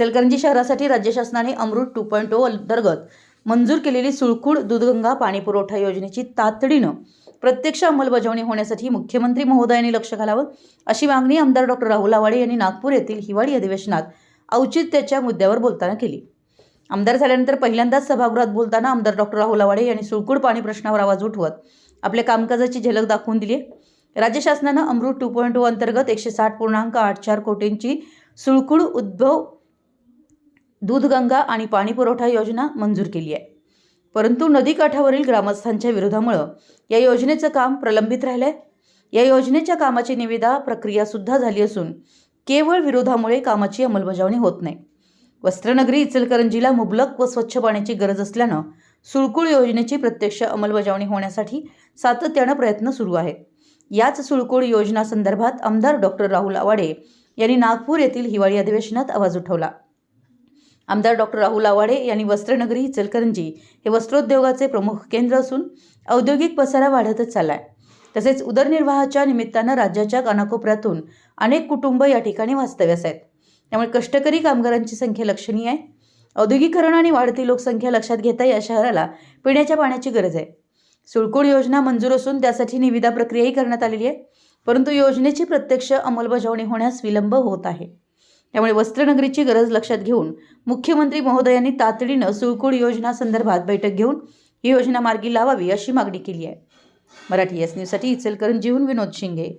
इचलकरंजी शहरासाठी राज्य शासनाने अमृत टू पॉईंट ओ अंतर्गत मंजूर केलेली सुळकुड दूधगंगा पाणी पुरवठा योजनेची तातडीनं प्रत्यक्ष अंमलबजावणी होण्यासाठी मुख्यमंत्री महोदयांनी लक्ष घालावं अशी मागणी आमदार डॉक्टर राहुल आवाडे यांनी नागपूर येथील हिवाळी अधिवेशनात औचित्याच्या मुद्द्यावर बोलताना केली. आमदार झाल्यानंतर पहिल्यांदाच सभागृहात बोलताना आमदार डॉक्टर राहुल आवाडे यांनी सुळकूड पाणी प्रश्नावर आवाज उठवत आपल्या कामकाजाची झलक दाखवून दिली आहे. राज्य शासनानं अमृत टू पॉईंट ओ अंतर्गत एकशे साठ पूर्णांक आठ चार कोटींची सुळकूड उद्भव दूधगंगा आणि पाणी पुरवठा योजना मंजूर केली आहे. परंतु नदीकाठावरील ग्रामस्थांच्या विरोधामुळं या योजनेचं काम प्रलंबित राहिलं आहे या योजनेच्या कामाची निविदा प्रक्रियासुद्धा झाली असून केवळ विरोधामुळे कामाची अंमलबजावणी होत नाही. वस्त्रनगरी इचलकरंजीला मुबलक व स्वच्छ पाण्याची गरज असल्यानं सुळकुळ योजनेची प्रत्यक्ष अंमलबजावणी होण्यासाठी सातत्यानं प्रयत्न सुरू आहेत याच सुळकुळ योजनासंदर्भात आमदार डॉक्टर राहुल आवाडे यांनी नागपूर येथील हिवाळी अधिवेशनात आवाज उठवला. आमदार डॉक्टर राहुल आवाडे यांनी वस्त्रनगरी इचलकरंजी हे वस्त्रोद्योगाचे प्रमुख केंद्र असून औद्योगिक पसारा वाढतच चालला आहे तसेच उदरनिर्वाहाच्या निमित्तानं राज्याच्या कानाकोपऱ्यातून अनेक कुटुंब या ठिकाणी वास्तव्यास आहेत. त्यामुळे कष्टकरी कामगारांची संख्या लक्षणीय आहे. औद्योगिकरण आणि वाढती लोकसंख्या लक्षात घेता या शहराला पिण्याच्या पाण्याची गरज आहे. सुळकुड योजना मंजूर असून त्यासाठी निविदा प्रक्रियाही करण्यात आलेली आहे. परंतु योजनेची प्रत्यक्ष अंमलबजावणी होण्यास विलंब होत आहे. त्यामुळे वस्त्रनगरीची गरज लक्षात घेऊन मुख्यमंत्री महोदयांनी तातडीनं सुळकुळ योजना संदर्भात बैठक घेऊन ही योजना मार्गी लावावी अशी मागणी केली आहे. मराठी एस न्यूजसाठी इचलकरंजीहून विनोद शिंगे.